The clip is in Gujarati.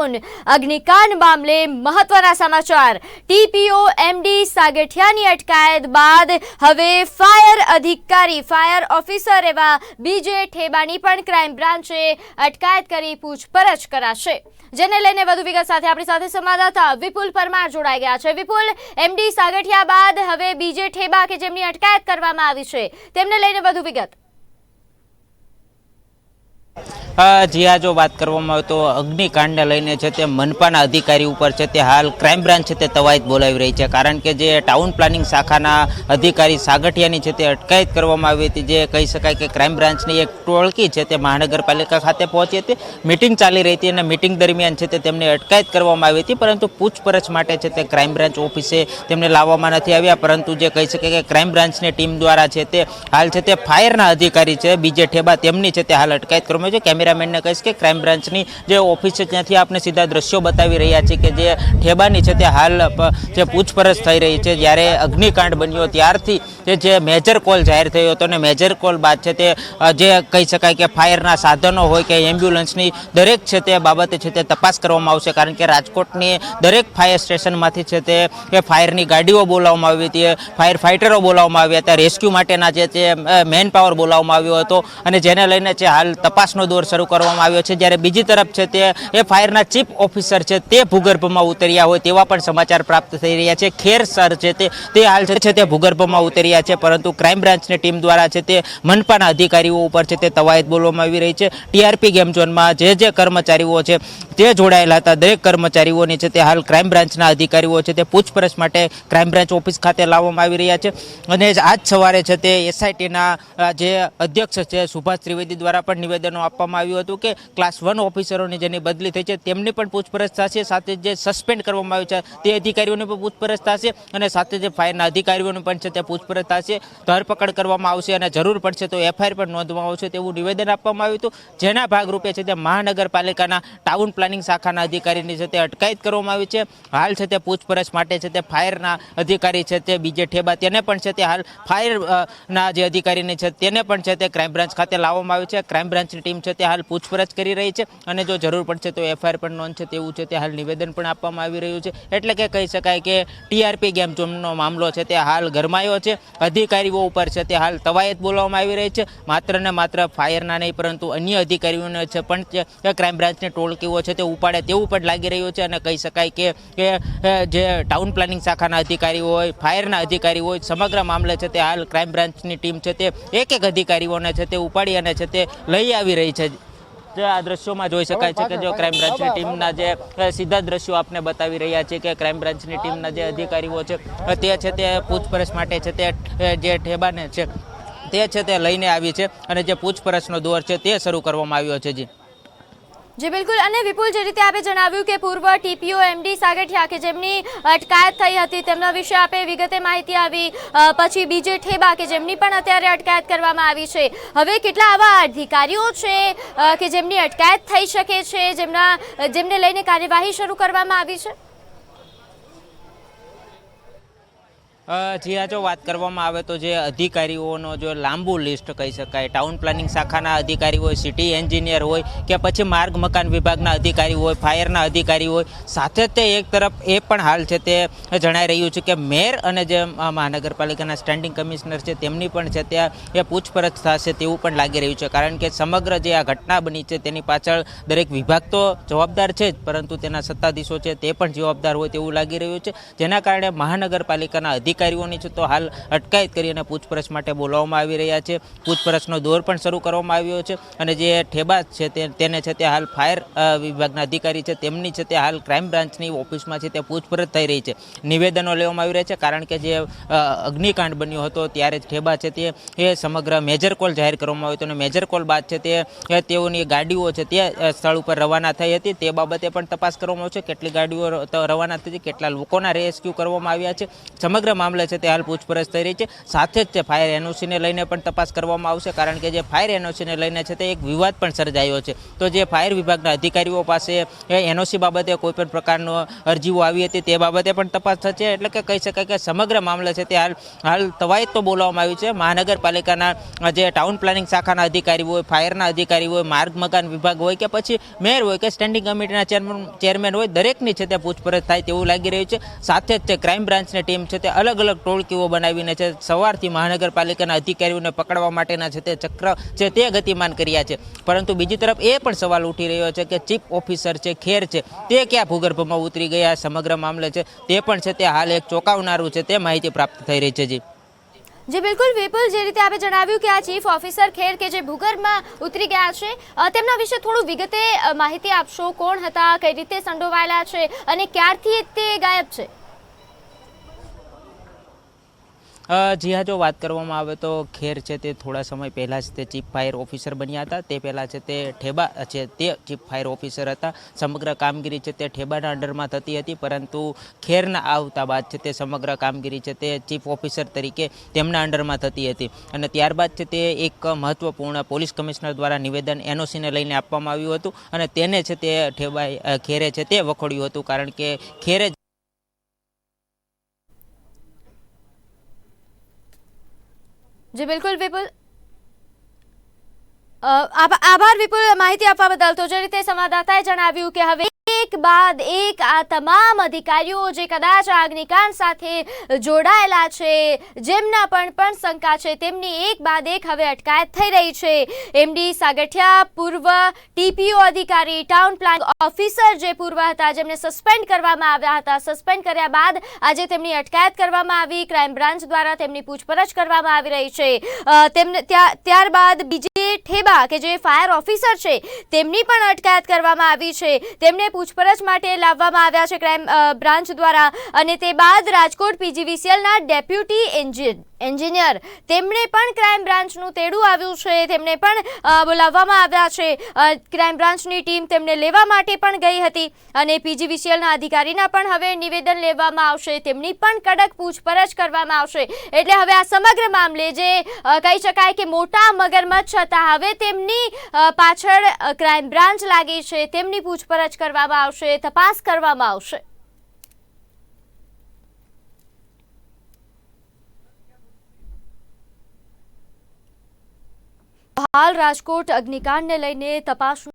અગ્નિકાંડ મામલે મહત્વના સમાચાર. ટીપીઓ એમડી સાગઠિયાની અટકાયત બાદ હવે ફાયર અધિકારી, ફાયર ઓફિસર એવા બીજે ઠેબાની પણ ક્રાઇમ બ્રાન્ચે અટકાયત કરી પૂછપરછ કરાશે. જેને લઈને વધુ વિગત સાથે આપણી સાથે સંવાદદાતા વિપુલ પરમાર જોડાઈ ગયા છે. વિપુલ એમડી સાગઠિયા બાદ હવે બીજે ઠેબા કે જેમની અટકાયત કરવામાં આવી છે, તેમને લઈને વધુ વિગત. જી આ જો વાત કરવામાં આવે તો અગ્નિકાંડને લઈને છે તે મનપાના અધિકારી ઉપર છે તે હાલ ક્રાઇમ બ્રાન્ચ છે તે તવાયત બોલાવી રહી છે કારણ કે જે ટાઉન પ્લાનિંગ શાખાના અધિકારી સાગઠિયાની છે તે અટકાયત કરવામાં આવી હતી જે કહી શકાય કે ક્રાઇમ બ્રાન્ચની એક ટોળકી છે તે મહાનગરપાલિકા ખાતે પહોંચી હતી મિટિંગ ચાલી રહી હતી અને મિટિંગ દરમિયાન છે તે તેમની અટકાયત કરવામાં આવી હતી પરંતુ પૂછપરછ માટે છે તે ક્રાઇમ બ્રાન્ચ ઓફિસે તેમને લાવવામાં નથી આવ્યા પરંતુ જે કહી શકાય કે ક્રાઇમ બ્રાન્ચની ટીમ દ્વારા છે તે હાલ છે તે ફાયરના અધિકારી છે બીજે ઠેબા તેમની છે તે હાલ અટકાયત કરવામાં આવી છે કેમેરામેનને કહીશ કે ક્રાઇમ બ્રાન્ચની જે ઓફિસ છે, ત્યાંથી આપણે સીધા દ્રશ્યો બતાવી રહ્યા છીએ કે જે ઠેબાની છે, તે હાલ જે પૂછપરછ થઈ રહી છે, જ્યારે અગ્નિકાંડ બન્યો, ત્યારથી જે જે મેજર કોલ જાહેર થયો હતો અને મેજર કોલ બાદ છે, તે જે કહી શકાય કે ફાયરના સાધનો હોય કે એમ્બ્યુલન્સની દરેક છે, તે બાબતે છે, તે તપાસ કરવામાં આવશે. કારણ કે રાજકોટની દરેક ફાયર સ્ટેશનમાંથી છે, તે ફાયરની ગાડીઓ બોલાવવામાં આવી હતી ફાયર ફાઇટરો બોલાવવામાં આવ્યા હતા. રેસ્ક્યુ માટેના જે, તે મેન પાવર બોલાવવામાં આવ્યો હતો અને જેને લઈને છે, હાલ તપાસનો દોર શરૂ કરવામાં આવ્યો છે. જ્યારે બીજી તરફ છે તે, એ ફાયરના ચીફ ઓફિસર છે તે ભૂગર્ભમાં ઉતર્યા હોય તેવા પણ સમાચાર પ્રાપ્ત થઈ રહ્યા છે. ખેર સર છે તે તે હાલ છે તે ભૂગર્ભમાં ઉતર્યા છે, પરંતુ ક્રાઇમ બ્રાન્ચની ટીમ દ્વારા છે તે મનપાના અધિકારીઓ ઉપર છે તે તવાયત બોલવામાં આવી રહી છે. ટીઆરપી ગેમ ઝોનમાં જે જે કર્મચારીઓ છે તે જોડાયેલા હતા. દરેક કર્મચારીઓની છે તે હાલ ક્રાઇમ બ્રાન્ચના અધિકારીઓ છે તે પૂછપરછ માટે ક્રાઇમ બ્રાન્ચ ઓફિસ ખાતે લાવવામાં આવી રહ્યા છે. અને આજ સવારે છે તે એસઆઈટીના જે અધ્યક્ષ છે સુભાષ ત્રિવેદી દ્વારા પણ નિવેદનો આપવામાં આવ્યું હતું કે ક્લાસ વન ઓફિસરોની જેની બદલી થઈ છે, તેમની પણ પૂછપરછ થશે, સાથે જે સસ્પેન્ડ કરવામાં આવ્યું છે, તે અધિકારીઓની પણ પૂછપરછ થશે અને સાથે જે ફાયરના અધિકારીઓની પણ છે, તે પૂછપરછ થશે. ધરપકડ કરવામાં આવશે અને જરૂર પડશે તો એફઆઈઆર પણ નોંધવામાં આવશે તેવું નિવેદન આપવામાં આવ્યું હતું. જેના ભાગરૂપે છે તે મહાનગરપાલિકાના ટાઉન પ્લાનિંગ શાખાના અધિકારીની છે તે અટકાયત કરવામાં આવી છે. હાલ છે તે પૂછપરછ માટે છે તે ફાયરના અધિકારી છે તે બીજે ઠેબા તેને પણ છે તે હાલ ફાયરના જે અધિકારીની છે તેને પણ છે તે ક્રાઇમ બ્રાન્ચ ખાતે લાવવામાં આવ્યું છે. ક્રાઇમ બ્રાન્ચની ટીમ છે તે હાલ પૂછપરછ કરી રહી છે અને જો જરૂર પડશે તો એફઆઈઆર પણ નોંધ છે, તેવું છે, તે હાલ નિવેદન પણ આપવામાં આવી રહ્યું છે. એટલે કે કહી શકાય કે ટીઆરપી ગેમ ઝોનનો મામલો છે, તે હાલ ગરમાયો છે, અધિકારીઓ ઉપર છે, તે હાલ તવાયત બોલાવવામાં આવી રહી છે, માત્ર ને માત્ર ફાયરના નહીં, પરંતુ અન્ય અધિકારીઓને છે, પણ ક્રાઇમ બ્રાન્ચની ટોળકીઓ છે, તે ઉપાડે તેવું પણ લાગી રહ્યું છે અને કહી શકાય કે કે જે ટાઉન પ્લાનિંગ શાખાના અધિકારીઓ હોય, ફાયરના અધિકારી હોય, સમગ્ર મામલે છે, તે હાલ ક્રાઇમ બ્રાન્ચની ટીમ છે, તે એક એક અધિકારીઓને છે, તે ઉપાડી અને છે, તે લઈ આવી રહી છે. જે આ દ્રશ્યોમાં જોઈ શકાય છે કે જો ક્રાઇમ બ્રાન્ચની ટીમના જે સીધા દ્રશ્યો આપને બતાવી રહ્યા છે કે ક્રાઇમ બ્રાન્ચની ટીમના જે અધિકારીઓ છે તે છે તે પૂછપરછ માટે છે તે જે ઠેબાને છે તે છે તે લઈને આવી છે અને જે પૂછપરછનો દોર છે તે શરૂ કરવામાં આવ્યો છે જી. જી, બિલકુલ. અને વિપુલ જે રીતે આપે જણાવ્યું કે પૂર્વ ટીપીઓ એમડી સાગઠિયા કે જેમની અટકાયત થઈ હતી, તેમના વિશે આપે વિગતે માહિતી આવી પછી બીજે ઠેબા કે જેમની પણ અત્યારે અટકાયત કરવામાં આવી છે. હવે કેટલા આવા અધિકારીઓ છે કે જેમની અટકાયત થઈ શકે છે, જેમના, જેમને લઈને કાર્યવાહી શરૂ કરવામાં આવી છે? જી આ જો વાત કરવામાં આવે તો જે અધિકારીઓનો જો લાંબુ લિસ્ટ કહી શકાય, ટાઉન પ્લાનિંગ શાખાના અધિકારી હોય, સિટી એન્જિનિયર હોય કે પછી માર્ગ મકાન વિભાગના અધિકારી હોય, ફાયરના અધિકારી હોય, સાથે તે એક તરફ એ પણ હાલ છે તે જણાઈ રહ્યું છે કે મેયર અને જે મહાનગરપાલિકાના સ્ટેન્ડિંગ કમિશનર છે તેમની પણ છે ત્યાં એ પૂછપરછ થશે તેવું પણ લાગી રહ્યું છે. કારણ કે સમગ્ર જે આ ઘટના બની છે તેની પાછળ દરેક વિભાગ તો જવાબદાર છે જ, પરંતુ તેના સત્તાધીશો છે તે પણ જવાબદાર હોય તેવું લાગી રહ્યું છે. જેના કારણે મહાનગરપાલિકાના અધિકારીઓની છે તો હાલ અટકાયત કરી અને પૂછપરછ માટે બોલાવવામાં આવી રહ્યા છે. પૂછપરછનો દોર પણ શરૂ કરવામાં આવ્યો છે અને જે ઠેબા છે તેને છે તે હાલ ફાયર વિભાગના અધિકારી છે, તેમની છે તે હાલ ક્રાઇમ બ્રાન્ચની ઓફિસમાં છે તે પૂછપરછ થઈ રહી છે. નિવેદનો લેવામાં આવી રહ્યા છે કારણ કે જે અગ્નિકાંડ બન્યો હતો ત્યારે ઠેબા છે તે, એ સમગ્ર મેજર કોલ જાહેર કરવામાં આવ્યો હતો અને મેજર કોલ બાદ છે તે તેઓની ગાડીઓ છે તે સ્થળ ઉપર રવાના થઈ હતી. તે બાબતે પણ તપાસ કરવામાં આવશે. કેટલી ગાડીઓ રવાના થઈ છે, કેટલા લોકોના રેસ્ક્યુ કરવામાં આવ્યા છે. સમગ્ર મામલે છે તે હાલ પૂછપરછ થઈ રહી છે. સાથે જ તે ફાયર એનઓસીને લઈને પણ તપાસ કરવામાં આવશે. કારણ કે જે ફાયર એનઓસીને લઈને છે તે એક વિવાદ પણ સર્જાયો છે. તો જે ફાયર વિભાગના અધિકારીઓ પાસે એનઓસી બાબતે કોઈ પણ પ્રકારનો અરજીઓ આવી હતી તે બાબતે પણ તપાસ થશે. એટલે કે કહી શકાય કે સમગ્ર મામલે છે તે હાલ હાલ તવાયત તો બોલાવવામાં આવ્યું છે. મહાનગરપાલિકાના જે ટાઉન પ્લાનિંગ શાખાના અધિકારી હોય, ફાયરના અધિકારી હોય, માર્ગ મકાન વિભાગ હોય કે પછી મેયર હોય કે સ્ટેન્ડિંગ કમિટીના ચેરમેન ચેરમેન હોય, દરેકની છે તે પૂછપરછ થાય તેવું લાગી રહ્યું છે. સાથે જ તે ક્રાઇમ બ્રાન્ચની ટીમ છે તે અલગ અલગ અલગ ટોળકીઓ બનાવીને છે, સવારથી મહાનગરપાલિકાના અધિકારીઓને પકડવા માટેના છે તે ચક્ર છે તે ગતિમાન કર્યા છે. પરંતુ બીજી તરફ એ પણ સવાલ ઉઠી રહ્યો છે કે ચીફ ઓફિસર છે, ખેર છે, તે ક્યાં ભૂગર્ભમાં ઉતરી ગયા, સમગ્ર મામલે છે, તે પણ છે તે હાલ એક ચોંકાવનારું છે તે માહિતી પ્રાપ્ત થઈ રહી છે, જી. જી, બિલકુલ, વિપુલ, જે રીતે આપે જણાવ્યું કે આ ચીફ ઓફિસર, ખેર કે જે ભૂગર્ભમાં ઉતરી ગયા છે તેમના વિશે થોડું વિગતે માહિતી આપશો? કોણ હતા, કઈ રીતે સંડોવાયેલા છે અને ક્યારથી તે ગાયબ છે? જી હા, જો વાત કરવામાં આવે તો ખેર છે તે થોડા સમય પહેલાં જ તે ચીફ ફાયર ઓફિસર બન્યા હતા. તે પહેલાં છે તે ઠેબા, છે તે ચીફ ફાયર ઓફિસર હતા. સમગ્ર કામગીરી છે તે ઠેબાના અંડરમાં થતી હતી, પરંતુ ખેરના આવતા બાદ છે તે સમગ્ર કામગીરી છે તે ચીફ ઓફિસર તરીકે તેમના અંડરમાં થતી હતી. અને ત્યારબાદ છે તે એક મહત્વપૂર્ણ પોલીસ કમિશનર દ્વારા નિવેદન એનઓસીને લઈને આપવામાં આવ્યું હતું અને તેને છે તે ઠેબાઈ ખેરે છે તે વખોડ્યું હતું, કારણ કે ખેરે જી, બિલકુલ, વિપુલ. આભાર, વિપુલ. માહિતી આપવા બદલ તો જે રીતે સંવાદદાતાએ જણાવ્યું કે હવે એક બાદ એક આ તમામ અધિકારીઓ જે કદાચ આ અગ્નિકાંડ સાથે જોડાયેલા છે, જેમના પણ પણ શંકા છે, તેમની એક બાદ એક હવે અટકાયત થઈ રહી છે. એમડી સાગઠિયા, પૂર્વ ટીપીઓ અધિકારી, ટાઉન પ્લાન ઓફિસર જે પૂર્વ હતા, જેમને સસ્પેન્ડ કરવામાં આવ્યા હતા. સસ્પેન્ડ કર્યા બાદ આજે તેમની અટકાયત કરવામાં આવી. ક્રાઇમ બ્રાન્ચ દ્વારા તેમની પૂછપરછ કરવામાં આવી રહી છે. તેમને, ત્યા- ત્યારબાદ બીજી ઠેબા, કે જે ફાયર ઓફિસર છે, તેમની પણ અટકાયત કરવામાં આવી છે. તેમને પૂછપરછ માટે લાવવામાં આવ્યા છે ક્રાઇમ બ્રાન્ચ દ્વારા અને તે બાદ રાજકોટ પીજીવીસીએલના ડેપ્યુટી એન્જિન, એન્જિનિયર. તેમણે પણ ક્રાઇમ બ્રાન્ચનું તેડું આવ્યું છે. તેમને પણ બોલાવવામાં આવ્યા છે. ક્રાઇમ બ્રાન્ચની ટીમ તેમને લેવા માટે પણ ગઈ હતી અને પીજીવીસીએલના અધિકારીના પણ હવે નિવેદન લેવામાં આવશે. તેમની પણ કડક પૂછપરછ કરવામાં આવશે. એટલે હવે આ સમગ્ર મામલે જે કહી શકાય કે મોટા મગરમચ્છ હતા હવે તેમની પાછળ ક્રાઇમ બ્રાન્ચ લાગી છે, તેમની પૂછપરછ કરવામાં આવશે, તપાસ કરવામાં આવશે. હાલ રાજકોટ અગ્નિકાંડને લઈને તપાસનો